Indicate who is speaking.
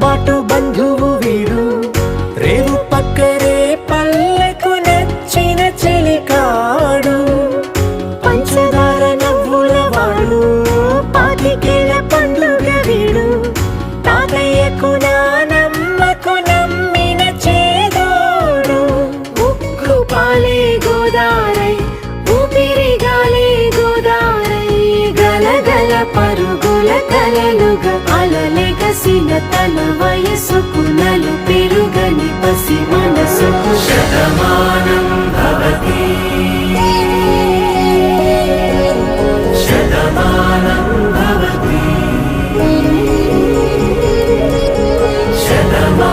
Speaker 1: బాటు బంధువు వీరు. రేవు పక్కరే పల్లెకు నచ్చిన చెలికాడు. పంచదార నవ్వుల వాడు పాతికేల పండుగ వీడు. తాతయ్యకు నానమ్మకు నమ్మిన చేదోడు. ఉక్కు పాలే గోదారై ఊపిరి గాలే గోదారై గలగల పరుగుల కలలుగా పెరిగిన తన వయసుకు నలు పెరుగని పసి మనసుకు. శతమానం భవతి. శతమానం భవతి. శతమానం